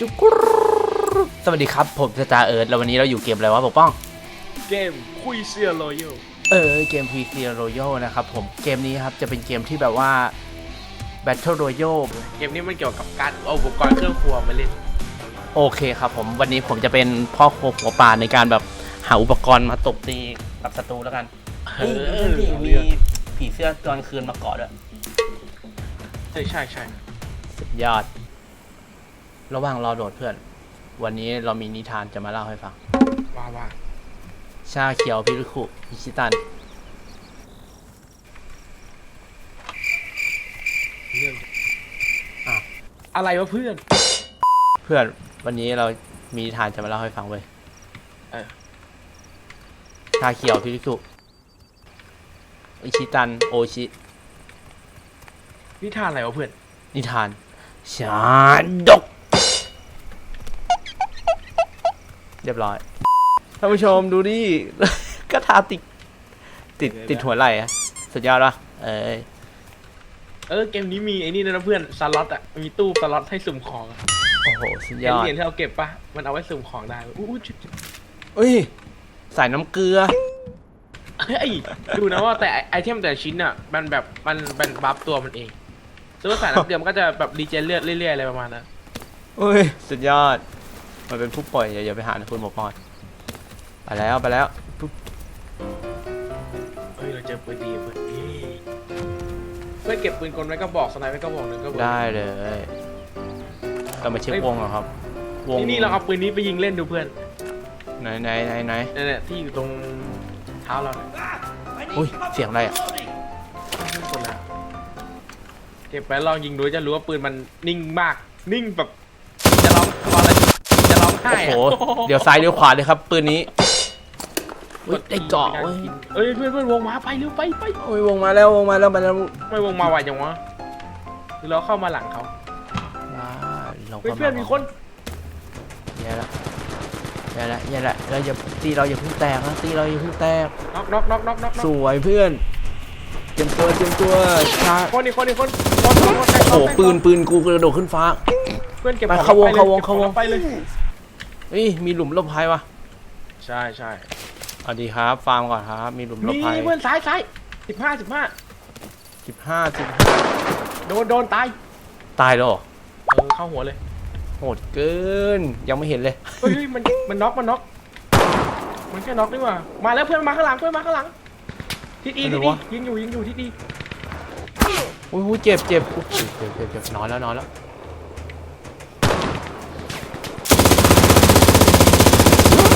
จุกรูสวัสดีครับ ผมสตาร์เอิร์ธแล้ววันนี้เราอยู่เกมอะไรวะปกป้อง เกมคุยเซียรอยัลเออเกม p c Royal นะครับผมเกมนี้ครับจะเป็นเกมที่แบบว่า Battle Royale เกมนี้มันเกี่ยวกับการเอาอุปกรณ์เครื่องครัวมาเล่น โอเคครับผมวันนี้ผมจะเป็นพ่อครัวหัวป่าในการแบบหาอุปกรณ์มาตบตีกับศัตรูแล้วกันเอเฮ้ยอนี่มีเรื่องผีเสื้อตอนคืนมาเกาะด้วย ใช่ใช่ใช่สุดยอด ระหว่างรอโดดเพื่อน วันนี้เรามีนิทานจะมาเล่าให้ฟัง ว่าว่าชาเขียวพิรุคุอิชิตัน เรื่องอะอะไรวะเพื่อน เพื่อนวันนี้เรามีนิทานจะมาเล่าให้ฟังเว้ยเออ ชาเขียวพิรุคุอิชิตัน โอชิ นิทานอะไรวะเพื่อน นิทาน ชาดก เรียบร้อยท่านผู้ชมดูดิกระทาติดติดติดหัวไหล่อะสุดยอดปะเอ้ยเออเกมนี้มีไอ้นี่ด้วยนะเพื่อนสล็อตอะมีตู้สล็อตให้สุ่มของอะโอ้โหสุดยเห็นอดเหรียญที่เราเก็บปะมันเอาไว้สุ่มของได้อู้อู้ชิบชิบเอ้ยใส่น้ำเกลือเฮ้ยดูนะว่าแต่ไอเทมแต่ละชิ้นอะมันแบบมันมันบัฟตัวมันเองซึ่งว่าใส่น้ำเกลือมันก็จะแบบรีเจนเลือดเรื่อยๆอะไรประมาณนั้นเอ้ยสุดยอด มันเป็นผู้ปล่อยอย่าอย่าไปหานะคุณหมอปอนไปแล้วไปแล้วปุ๊บเฮ้ยเราเจอปืนดีเพื่อนเฮ้ยเพื่อนเก็บปืนกลไว้ก็บอกสไนเปอร์ก็บอกหนึ่งก็บอกได้เลยเรามาเช็ควงเหรอครับ วงนี่นี่เราเอาปืนนี้ไปยิงเล่นดูเพื่อนไหนไหนไหนไหนเนี่ยเนี่ยที่อยู่ตรงเท้าเราเนี่ยอุ้ยเสียงอะไรอะไม่กดแล้วเก็บไปลองยิงดูจะรู้ว่าปืนมันนิ่งมาก นิ่งแบบ จะร้องร้องอะไรจะร้อง ไห้โอ้อะโห เดี๋ยวซ้ายเดี๋ยวขวาเลยครับปืนนี้อุ๊ยได้เกาะม่เว้ยกินเอ้ยเพื่อนเพื่อนวงมาไปเร็วไปไปโอ้ยวงมาแล้ววงมาแล้วมาแล้วไม่วงมาไวจังวะหรือเราเข้ามาหลังเขาว้าเราเฮ้ยก็เพื่อนมีคนแย่ละแย่ละแย่ละเราอย่าตีเราอย่าเพิ่งแตกนะตีเราอย่าเพิ่งแตก น็อกน็อกน็อกน็อกน็อกสวยเพื่อนเตรียมตัวเตรียมตัวชาคนอีกคนอีกคนคนคนคนโอ้โหปืนปืนกูกระโดดขึ้นฟ้า เพื่อนเก็บไปของเข้าวงไปลยเข้าวงก็บของเข้าวงไปเลย เฮ้ยมีหลุมหลบภัยวะใช่ใช่เอาดีครับ ฟาร์มก่อนครับ มีหลุมหลบนี่ภัยเพื่อนซ้ายซ้ายสิบห้าสิบห้าสิบห้าสิบห้าโดนโดนตายตายแล้วเหรอเออเข้าหัวเลยโหดเกิน ยังไม่เห็นเลย เฮ้ยเฮ้ยมันมันน็อกมันน็อกมันแค่น็อกนี่หว่ามาแล้วเพื่อนมาข้างหลังเพื่อนมาข้างหลังทิศอีอะไรทิศอีวะยิงอยู่ยิงอยู่ทิศอีอุ้ยอุ้ยเจ็บเจ็บอุ๊ยเจ็บเจ็บเจ็บนอนแล้วนอนแล้ว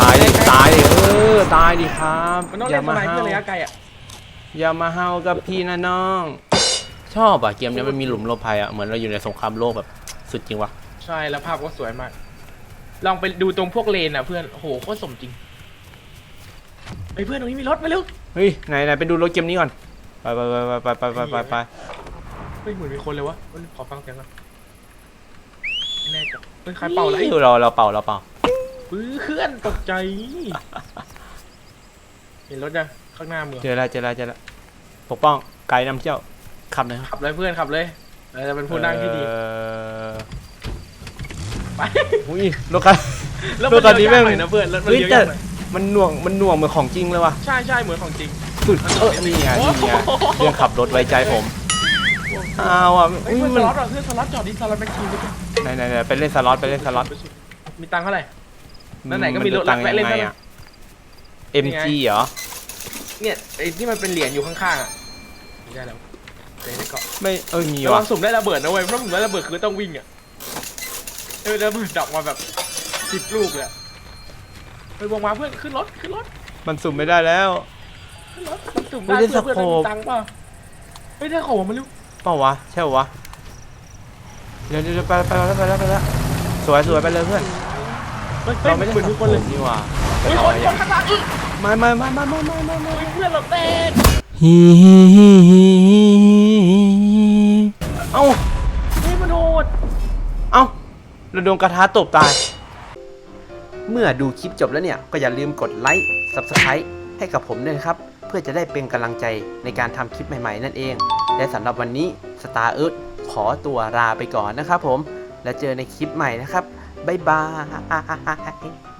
ตายดิตายดิเออ ตายดิครับมันต้องอเล่ย่านสมาไนเปอเฮาร์ระยะไกลอะอย่ามาเฮากับพี่นะน้อง ชอบอะเกมเนี้ยมันมีหลุมหลบภัยอะเหมือนเราอยู่ในสงครามโลกแบบสุดจริงว่ะใช่แล้วภาพก็สวยมาก ลองไปดูตรงพวกเลนอะเพื่อนโอ้โหโคตรสมจริงไอ้ยเพื่อนตรงนี้มีรถไปเร็วเฮ้ยไหนไหนไปดูรถเกมนี้ก่อนไปไปไปไปไปไปไปไปเฮ้ยเหมือนมีคนเลยวะเฮ้ยขอฟังเสียงก่อนไม่แน่ใจเฮ้ยใครเป่าอะไรเราเราเป่าเราเป่าปื้อเคลื่อนตกใจ เห็นรถยังข้างหน้าเมืองเจอแล้วเจอแล้วเจอแล้วปกป้องไกด์นำเที่ยวขับหน่อยครับขับเลยเพื่อนขับเลยเราจะเป็นผู้นั่งที่ดีเอ่อไปอุ้ยรถคัน แล้วรมัถนคันนี้เลี้ยวแม่ยากงหน่อยนะเพื่อนแล้วมันเฮ้ยเลี้ยวแต่ยากหน่อยมันหน่วงมันหน่วงเหมือนของจริงเลยว่ะใช่ใช่เหมือนของจริง สุดเออนี่ไงนี่ไงเรื่องขับรถไว้ใจผมอ้าวอะเฮ้ยอุ้ยเพื่อนสมันล็อตอะเพื่อนสล็อตจอดดิสล็อตแม็กคีนด้วยไหนไหนไหนไปเล่นสล็อตไปเล่นสล็อตมีตังค์เท่าไหร่ นั่นไหนก็มีรถตังค์แวะเล่นยังไงได้ไหมอะ MG เหรอ เนี่ยไอ้ที่มันเป็นเหรียญอยู่ข้างๆอะไม่ได้แล้วเดี๋ยวได้เกาะไม่ เออมีระวัว่ะงสุ่มได้ระเบิดนะเว้ยเพราะสุ่มได้ระเบิดคือต้องวิ่งอะเออระเบิดดอกมาแบบสิบลูกเลยอะไปวงมาเพื่อนขึ้นรถขึ้นรถมันสุ่มไม่ได้แล้ว ขึ้นรถมันสุ่มไม่ได้ได้เพื่อนสโคปเพื่อนมีตังค์เปล่าเฮ้ยได้ของมาเร็วเปล่าวะใช่ปะวะเดี๋ยวเดี๋ยวไปไปแล้วไปแล้วไปแล้วสวยสวยไปเลยเพื่อนเฮ้ยเฮ้ยเราไม่ได้เหมือนทุกคนเลยนี่หว่าเฮ้ยคนคนข้างหลัง อึ๊ะมามามามามามามามาเฮ้ยเพื่อนเราเต้นฮีฮีฮีฮีเอ้าเฮ้ยมันโหดเอ้าเราโดนกระทะตบตาย เมื่อดูคลิปจบแล้วเนี่ย ก็อย่าลืมกดไลค์ Subscribe ให้กับผมด้วยครับ เพื่อจะได้เป็นกำลังใจในการทำคลิปใหม่ๆ นั่นเอง และสำหรับวันนี้ Star Earth ขอตัวลาไปก่อนนะครับผม แล้วเจอในคลิปใหม่นะครับ บ๊ายบาย